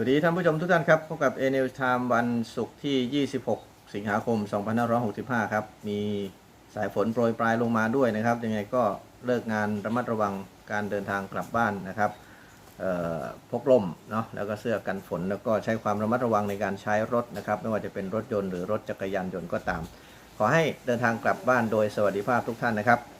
วัสดีท่านผู้ชมทุกท่านครับ พบกับ a n e w Time วันศุกร์ที่ 26 สิงหาคม 2565 ครับ มีสายฝนโปรยปลายลงมาด้วยนะครับ ยังไงก็เลิกงานระมัดระวังการเดินทางกลับบ้านนะครับพกร่มเนาะแล้วก็เสื้อกันฝน แล้วก็ใช้ความระมัดระวังในการใช้รถนะครับ ไม่ว่าจะเป็นรถยนต์หรือรถจักรยานยนต์ก็ตาม ขอให้เดินทางกลับบ้านโดยสวัสดิภาพทุกท่านนะครับ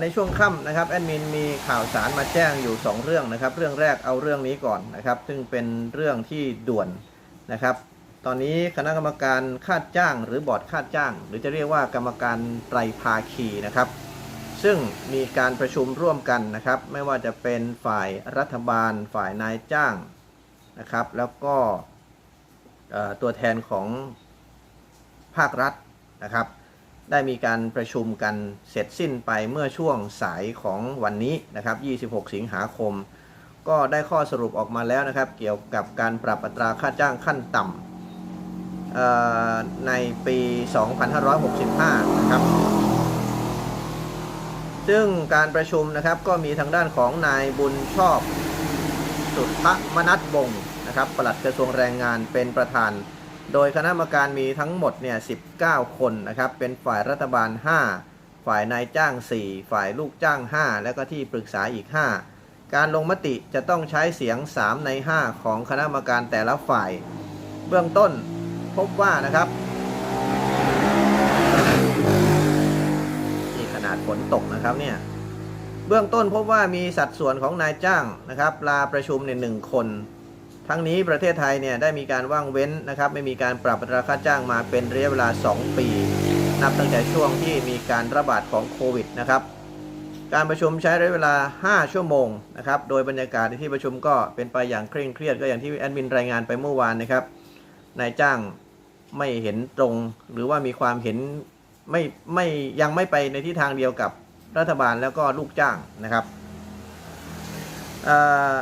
ในช่วงค่ำนะครับแอดมินมีข่าวสารมาแจ้งอยู่ 2 เรื่องนะครับ เรื่องแรกเอาเรื่องนี้ก่อนนะครับ ซึ่งเป็นเรื่องที่ด่วนนะครับ ตอนนี้คณะกรรมการค่าจ้างหรือบอร์ดค่าจ้าง หรือจะเรียกว่ากรรมการไตรภาคีนะครับ ซึ่งมีการประชุมร่วมกันนะครับ ไม่ว่าจะเป็นฝ่ายรัฐบาล ฝ่ายนายจ้างนะครับ แล้วก็ตัวแทนของภาครัฐนะครับ ได้มีการประชุมกันเสร็จสิ้นไปเมื่อช่วงสายของวันนี้นะครับ 26 สิงหาคม ก็ได้ข้อสรุปออกมาแล้วนะครับ เกี่ยวกับการปรับอัตราค่าจ้างขั้นต่ำในปี 2565 นะครับ ซึ่งการประชุมนะครับก็มีทางด้านของนายบุญชอบ สุทธมนัสบงศ์นะครับปลัดกระทรวงแรงงานเป็นประธาน โดยคณะกรรมการมีทั้งหมดเนี่ย19 คนนะครับ เป็นฝ่ายรัฐบาล 5 ฝ่ายนายจ้าง 4 ฝ่ายลูกจ้าง 5 และก็ที่ปรึกษาอีก 5 การลงมติจะต้องใช้เสียง 3 ใน 5 ของคณะกรรมการแต่ละฝ่าย เบื้องต้นพบว่านะครับนี่ขนาดฝนตกนะครับเนี่ยเบื้องต้นพบว่ามีสัดส่วนของนายจ้างนะครับลาประชุมเนี่ยหนึ่งคน ทั้งนี้ประเทศไทยเนี่ยได้มีการว่างเว้นนะครับไม่มีการปรับราคาจ้างมาเป็นระยะเวลา 2 ปี นับตั้งแต่ช่วงที่มีการระบาดของโควิดนะครับการประชุมใช้ระยะเวลา 5 ชั่วโมงนะครับโดยบรรยากาศในที่ประชุมก็เป็นไปอย่างเคร่งเครียดก็อย่างที่แอดมินรายงานไปเมื่อวานนะครับนายจ้างไม่เห็นตรง หรือว่ามีความเห็นไม่ไม่ยังไม่ไปในทิศทางเดียวกับรัฐบาลแล้วก็ลูกจ้างนะครับอ่อ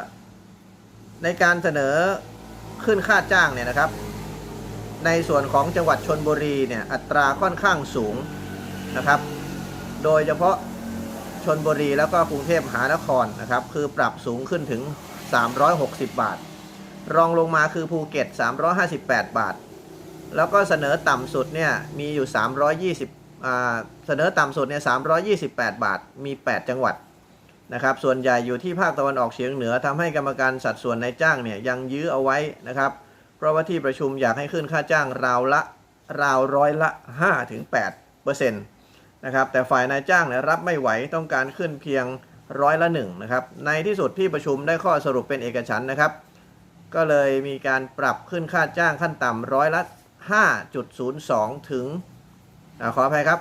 ในการเสนอขึ้นค่าจ้างเนี่ยนะครับ ในส่วนของจังหวัดชนบุรีเนี่ยอัตราค่อนข้างสูงนะครับ โดยเฉพาะชนบุรีแล้วก็กรุงเทพมหานครนะครับ คือปรับสูงขึ้นถึง 360 บาท รองลงมาคือภูเก็ต 358 บาท แล้วก็เสนอต่ำสุดเนี่ยมีอยู่ 320อ่าเสนอต่ำสุดเนี่ย328 บาท มี 8 จังหวัด นะครับส่วนใหญ่อยู่ที่ภาคตะวันออกเฉียงเหนือทำให้กรรมการสัดส่วนนายจ้างเนี่ยยังยื้อเอาไว้นะครับ เพราะว่าที่ประชุมอยากให้ขึ้นค่าจ้างราวละราวร้อยละ5ถึง8เปอร์เซ็นต์นะครับแต่ฝ่ายนายจ้างเนี่ยรับไม่ไหวต้องการขึ้นเพียงร้อยละ1นะครับในที่สุดที่ประชุมได้ข้อสรุปเป็นเอกฉันนะครับ ก็เลยมีการปรับขึ้นค่าจ้างขั้นต่ำร้อยละ 5.02 ถึงอขออภัยครับ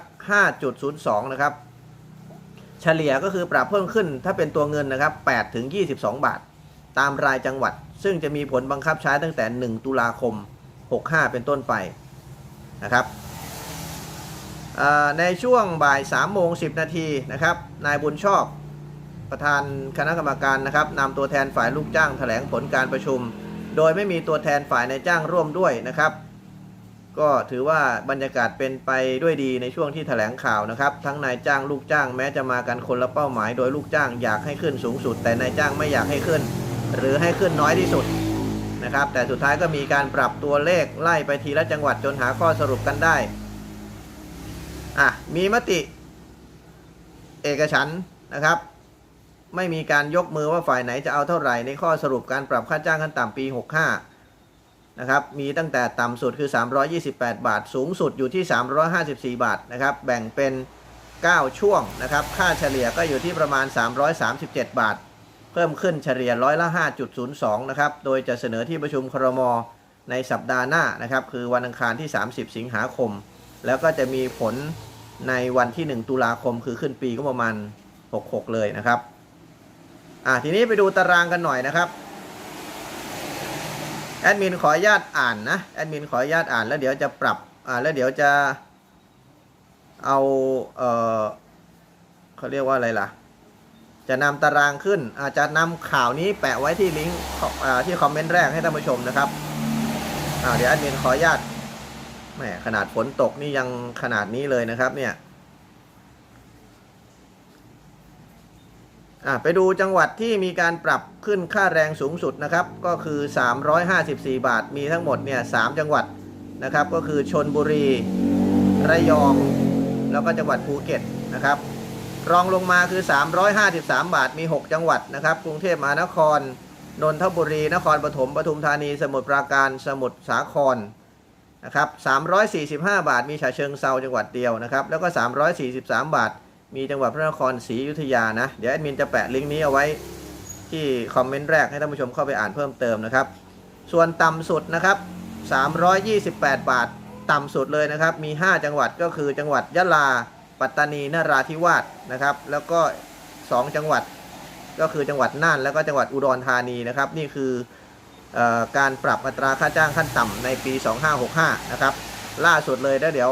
5.02 นะครับ เฉลี่ยก็คือปรับเพิ่มขึ้นถ้าเป็นตัวเงินนะครับ8ถึง 22 บาท ตามรายจังหวัด ซึ่งจะมีผลบังคับใช้ตั้งแต่ 1 ตุลาคม 65 เป็นต้นไปนะครับในช่วงบ่าย3โมง10 นาทีนะครับ นายบุญชอบ ประธานคณะกรรมการนะครับนำตัวแทนฝ่ายลูกจ้างแถลงผลการประชุม โดยไม่มีตัวแทนฝ่ายนายจ้างร่วมด้วยนะครับ ก็ถือว่าบรรยากาศเป็นไปด้วยดีในช่วงที่แถลงข่าวนะครับ ทั้งนายจ้างลูกจ้างแม้จะมากันคนละเป้าหมาย โดยลูกจ้างอยากให้ขึ้นสูงสุด แต่นายจ้างไม่อยากให้ขึ้น หรือให้ขึ้นน้อยที่สุดนะครับ แต่สุดท้ายก็มีการปรับตัวเลขไล่ไปทีละจังหวัดจนหาข้อสรุปกันได้อะมีมติ เอกฉันนะครับ ไม่มีการยกมือว่าฝ่ายไหนจะเอาเท่าไหร่ในข้อสรุปการปรับค่าจ้างขั้นต่ำปี 65 นะครับมีตั้งแต่ต่ำสุดคือ 328 บาท สูงสุดอยู่ที่ 354 บาทนะครับแบ่งเป็น 9 ช่วงนะครับค่าเฉลี่ยก็อยู่ที่ประมาณ 337 บาท เพิ่มขึ้นเฉลี่ยร้อยละ 5.02 นะครับโดยจะเสนอที่ประชุมครมในสัปดาห์หน้านะครับคือวันอังคารที่ 30 สิงหาคม แล้วก็จะมีผลในวันที่ 1 ตุลาคมคือขึ้นปีก็ประมาณ 66 เลยนะครับอ่าทีนี้ไปดูตารางกันหน่อยนะครับ แอดมินขออนุญาตอ่านนะแอดมินขออนุญาตอ่านแล้วเดี๋ยวจะปรับอ่าแล้วเดี๋ยวจะเอาเออเขาเรียกว่าอะไรล่ะ จะนำตารางขึ้นอาจจะนำข่าวนี้แปะไว้ที่ลิงก์ที่คอมเมนต์แรกให้ท่านผู้ชมนะครับเดี๋ยวแอดมินขออนุญาตแหมขนาดฝนตกนี่ยังขนาดนี้เลยนะครับเนี่ย อะ ไปดูจังหวัดที่มีการปรับขึ้นค่าแรงสูงสุดนะครับ ก็คือ 354 บาท มีทั้งหมดเนี่ย3จังหวัดนะครับ ก็คือชนบุรี ระยอง แล้วก็จังหวัดภูเก็ตนะครับ รองลงมาคือ 353 บาท มี 6 จังหวัดนะครับ กรุงเทพมหานคร นนทบุรี นครปฐม ปทุมธานี สมุทรปราการ สมุทรสาครนะครับ345 บาท มีฉะเชิงเซาจังหวัดเดียวนะครับ แล้วก็ 343 บาท มีจังหวัดพระนครศรีอยุธยานะ เดี๋ยวแอดมินจะแปะลิงก์นี้เอาไว้ที่คอมเมนต์แรกให้ท่านผู้ชมเข้าไปอ่านเพิ่มเติมนะครับ ส่วนต่ำสุดนะครับ 328 บาท ต่ำสุดเลยนะครับ มี 5 จังหวัดก็คือจังหวัดยะลา ปัตตานีนราธิวาสนะครับ แล้วก็ 2 จังหวัดก็คือจังหวัดน่านแล้วก็จังหวัดอุดรธานีนะครับ นี่คืออการปรับอัตราค่าจ้างขั้นต่ำในปี 2565 นะครับ ล่าสุดเลยแล้วเดี๋ยว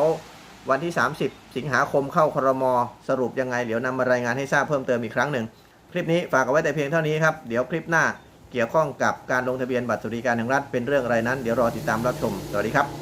วันที่ 30 สิงหาคมเข้าครม สรุปยังไงเดี๋ยวนำมารายงานให้ทราบเพิ่มเติมอีกครั้งหนึ่ง คลิปนี้ฝากเอาไว้แต่เพียงเท่านี้ครับ เดี๋ยวคลิปหน้าเกี่ยวข้องกับการลงทะเบียนบัตรสวัสดิการแห่งรัฐเป็นเรื่องอะไรนั้น เดี๋ยวรอติดตามรับชม สวัสดีครับ